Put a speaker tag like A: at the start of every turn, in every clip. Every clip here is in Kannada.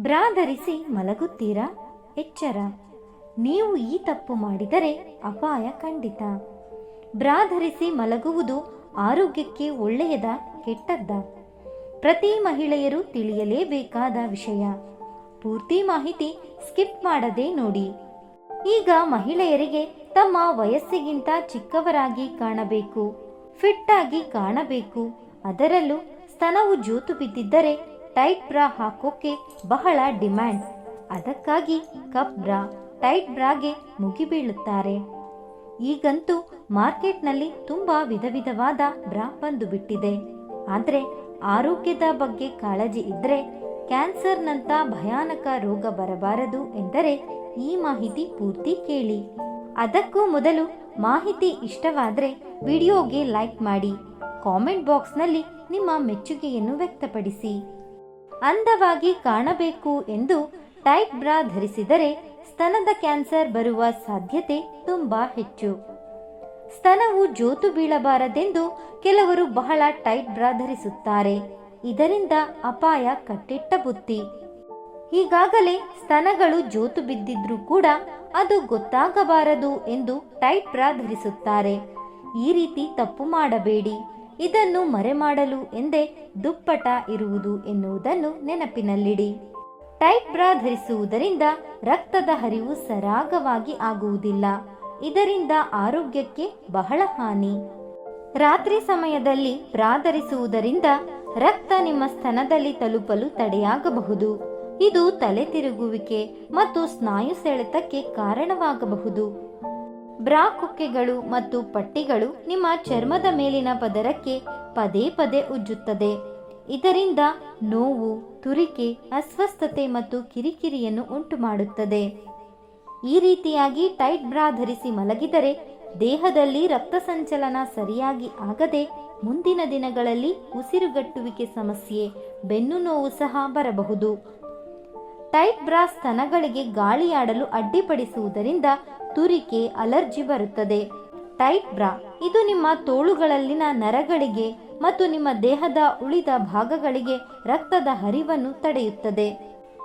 A: ಬ್ರಾ ಧರಿಸಿ ಮಲಗುತ್ತೀರಾ? ಎಚ್ಚರ. ನೀವು ಈ ತಪ್ಪು ಮಾಡಿದರೆ ಅಪಾಯ ಖಂಡಿತ. ಬ್ರಾ ಧರಿಸಿ ಮಲಗುವುದು ಆರೋಗ್ಯಕ್ಕೆ ಒಳ್ಳೆಯದ, ಕೆಟ್ಟದ್ದ? ಪ್ರತಿ ಮಹಿಳೆಯರು ತಿಳಿಯಲೇಬೇಕಾದ ವಿಷಯ. ಪೂರ್ತಿ ಮಾಹಿತಿ ಸ್ಕಿಪ್ ಮಾಡದೆ ನೋಡಿ. ಈಗ ಮಹಿಳೆಯರಿಗೆ ತಮ್ಮ ವಯಸ್ಸಿಗಿಂತ ಚಿಕ್ಕವರಾಗಿ ಕಾಣಬೇಕು. ಫಿಟ್ ಆಗಿ ಕಾಣಬೇಕು. ಅದರಲ್ಲೂ ಸ್ತನವು ಜೋತು ಬಿದ್ದಿದ್ದರೆ ಟೈಟ್ ಬ್ರಾ ಹಾಕೋಕೆ ಬಹಳ ಡಿಮ್ಯಾಂಡ್. ಅದಕ್ಕಾಗಿ ಕಪ್ ಬ್ರಾ, ಟೈಟ್ ಬ್ರಾಗೆ ಮುಗಿಬೀಳುತ್ತಾರೆ ಈಗಂತೂ ಮಾರ್ಕೆಟ್ನಲ್ಲಿ ತುಂಬ ವಿಧ ವಿಧವಾದ ಬ್ರಾ ಬಂದು ಬಿಟ್ಟಿದೆ ಆದರೆ ಆರೋಗ್ಯದ ಬಗ್ಗೆ ಕಾಳಜಿ ಇದ್ರೆ ಕ್ಯಾನ್ಸರ್ನಂಥ ಭಯಾನಕ ರೋಗ ಬರಬಾರದು ಎಂದರೆ ಈ ಮಾಹಿತಿ ಪೂರ್ತಿ ಕೇಳಿ. ಅದಕ್ಕೂ ಮೊದಲು ಮಾಹಿತಿ ಇಷ್ಟವಾದರೆ ವಿಡಿಯೋಗೆ ಲೈಕ್ ಮಾಡಿ, ಕಾಮೆಂಟ್ ಬಾಕ್ಸ್ನಲ್ಲಿ ನಿಮ್ಮ ಮೆಚ್ಚುಗೆಯನ್ನು ವ್ಯಕ್ತಪಡಿಸಿ. ಅಂದವಾಗಿ ಕಾಣಬೇಕು ಎಂದು ಟೈಟ್ ಬ್ರಾ ಧರಿಸಿದರೆ ಸ್ತನದ ಕ್ಯಾನ್ಸರ್ ಬರುವ ಸಾಧ್ಯತೆ ತುಂಬಾ ಹೆಚ್ಚು. ಸ್ತನವು ಜೋತು ಬೀಳಬಾರದೆಂದು ಕೆಲವರು ಬಹಳ ಟೈಟ್ ಬ್ರಾ ಧರಿಸುತ್ತಾರೆ. ಇದರಿಂದ ಅಪಾಯ ಕಟ್ಟಿಟ್ಟ ಬುತ್ತಿ. ಈಗಾಗಲೇ ಸ್ತನಗಳು ಜೋತು ಬಿದ್ದಿದ್ರೂ ಕೂಡ ಅದು ಗೊತ್ತಾಗಬಾರದು ಎಂದು ಟೈಟ್ ಬ್ರಾ ಧರಿಸುತ್ತಾರೆ. ಈ ರೀತಿ ತಪ್ಪು ಮಾಡಬೇಡಿ. ಇದನ್ನು ಮರೆಮಾಡಲು ಎಂದೇ ದುಪ್ಪಟ ಇರುವುದು ಎನ್ನುವುದನ್ನು ನೆನಪಿನಲ್ಲಿಡಿ. ಟೈಟ್ ಬ್ರಾ ಧರಿಸುವುದರಿಂದ ರಕ್ತದ ಹರಿವು ಸರಾಗವಾಗಿ ಆಗುವುದಿಲ್ಲ. ಇದರಿಂದ ಆರೋಗ್ಯಕ್ಕೆ ಬಹಳ ಹಾನಿ. ರಾತ್ರಿ ಸಮಯದಲ್ಲಿ ಬ್ರಾ ಧರಿಸುವುದರಿಂದ ರಕ್ತ ನಿಮ್ಮ ಸ್ತನದಲ್ಲಿ ತಲುಪಲು ತಡೆಯಾಗಬಹುದು. ಇದು ತಲೆ ತಿರುಗುವಿಕೆ ಮತ್ತು ಸ್ನಾಯು ಸೆಳೆತಕ್ಕೆ ಕಾರಣವಾಗಬಹುದು. ಬ್ರಾ ಕುಕ್ಕೆಗಳು ಮತ್ತು ಪಟ್ಟಿಗಳು ನಿಮ್ಮ ಚರ್ಮದ ಮೇಲಿನ ಪದರಕ್ಕೆ ಪದೇ ಪದೇ ಉಜ್ಜುತ್ತದೆ. ಇದರಿಂದ ನೋವು, ತುರಿಕೆ, ಅಸ್ವಸ್ಥತೆ ಮತ್ತು ಕಿರಿಕಿರಿಯನ್ನು ಉಂಟು ಮಾಡುತ್ತದೆ ಈ ರೀತಿಯಾಗಿ ಟೈಟ್ ಬ್ರಾ ಧರಿಸಿ ಮಲಗಿದರೆ ದೇಹದಲ್ಲಿ ರಕ್ತ ಸಂಚಲನ ಸರಿಯಾಗಿ ಆಗದೆ ಮುಂದಿನ ದಿನಗಳಲ್ಲಿ ಉಸಿರುಗಟ್ಟುವಿಕೆ ಸಮಸ್ಯೆ, ಬೆನ್ನು ನೋವು ಸಹ ಬರಬಹುದು. ಟೈಟ್ ಬ್ರಾ ಸ್ತನಗಳಿಗೆ ಗಾಳಿಯಾಡಲು ಅಡ್ಡಿಪಡಿಸುವುದರಿಂದ ತುರಿಕೆ ಅಲರ್ಜಿ ಬರುತ್ತದೆ. ಟೈಟ್ ಬ್ರಾ, ಇದು ನಿಮ್ಮ ತೋಳುಗಳಲ್ಲಿನ ನರಗಳಿಗೆ ಮತ್ತು ನಿಮ್ಮ ದೇಹದ ಉಳಿದ ಭಾಗಗಳಿಗೆ ರಕ್ತದ ಹರಿವನ್ನು ತಡೆಯುತ್ತದೆ.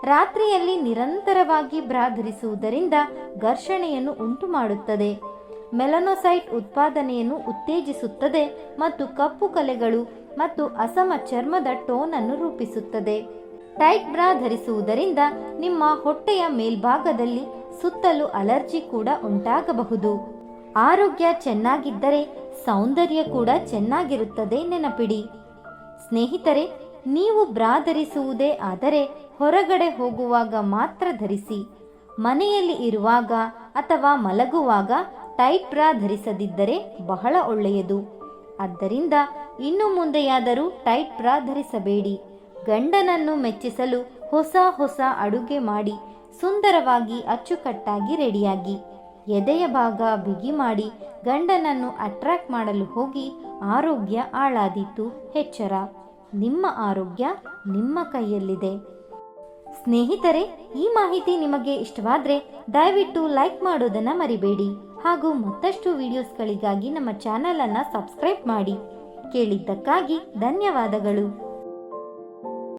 A: ರಾತ್ರಿಯಲ್ಲಿ ನಿರಂತರವಾಗಿ ಬ್ರಾ ಧರಿಸುವುದರಿಂದ ಘರ್ಷಣೆಯನ್ನು ಉಂಟು ಮಾಡುತ್ತದೆ ಮೆಲನೋಸೈಟ್ ಉತ್ಪಾದನೆಯನ್ನು ಉತ್ತೇಜಿಸುತ್ತದೆ ಮತ್ತು ಕಪ್ಪು ಕಲೆಗಳು ಮತ್ತು ಅಸಮ ಚರ್ಮದ ಟೋನ್ ಅನ್ನು ರೂಪಿಸುತ್ತದೆ. ಟೈಟ್ ಬ್ರಾ ಧರಿಸುವುದರಿಂದ ನಿಮ್ಮ ಹೊಟ್ಟೆಯ ಮೇಲ್ಭಾಗದಲ್ಲಿ ಸುತ್ತಲೂ ಅಲರ್ಜಿ ಕೂಡ ಉಂಟಾಗಬಹುದು. ಆರೋಗ್ಯ ಚೆನ್ನಾಗಿದ್ದರೆ ಸೌಂದರ್ಯ ಕೂಡ ಚೆನ್ನಾಗಿರುತ್ತದೆ ನೆನಪಿಡಿ. ಸ್ನೇಹಿತರೆ, ನೀವು ಬ್ರಾ ಧರಿಸುವುದೇ ಆದರೆ ಹೊರಗಡೆ ಹೋಗುವಾಗ ಮಾತ್ರ ಧರಿಸಿ. ಮನೆಯಲ್ಲಿ ಇರುವಾಗ ಅಥವಾ ಮಲಗುವಾಗ ಟೈಟ್ ಬ್ರಾ ಧರಿಸದಿದ್ದರೆ ಬಹಳ ಒಳ್ಳೆಯದು. ಆದ್ದರಿಂದ ಇನ್ನು ಮುಂದೆಯಾದರೂ ಟೈಟ್ ಬ್ರಾ ಧರಿಸಬೇಡಿ. ಗಂಡನನ್ನು ಮೆಚ್ಚಿಸಲು ಹೊಸ ಹೊಸ ಅಡುಗೆ ಮಾಡಿ ಸುಂದರವಾಗಿ ಅಚ್ಚುಕಟ್ಟಾಗಿ ರೆಡಿಯಾಗಿ. ಎದೆಯ ಭಾಗ ಬಿಗಿ ಮಾಡಿ ಗಂಡನನ್ನು ಅಟ್ರಾಕ್ಟ್ ಮಾಡಲು ಹೋಗಿ ಆರೋಗ್ಯ ಹಾಳಾದೀತು. ಹೆಚ್ಚರ ನಿಮ್ಮ ಆರೋಗ್ಯ ನಿಮ್ಮ ಕೈಯಲ್ಲಿದೆ. ಸ್ನೇಹಿತರೆ, ಈ ಮಾಹಿತಿ ನಿಮಗೆ ಇಷ್ಟವಾದರೆ ದಯವಿಟ್ಟು ಲೈಕ್ ಮಾಡೋದನ್ನು ಮರಿಬೇಡಿ ಹಾಗೂ ಮತ್ತಷ್ಟು ವಿಡಿಯೋಸ್ಗಳಿಗಾಗಿ ನಮ್ಮ ಚಾನಲನ್ನು ಸಬ್ಸ್ಕ್ರೈಬ್ ಮಾಡಿ. ಕೇಳಿದ್ದಕ್ಕಾಗಿ ಧನ್ಯವಾದಗಳು.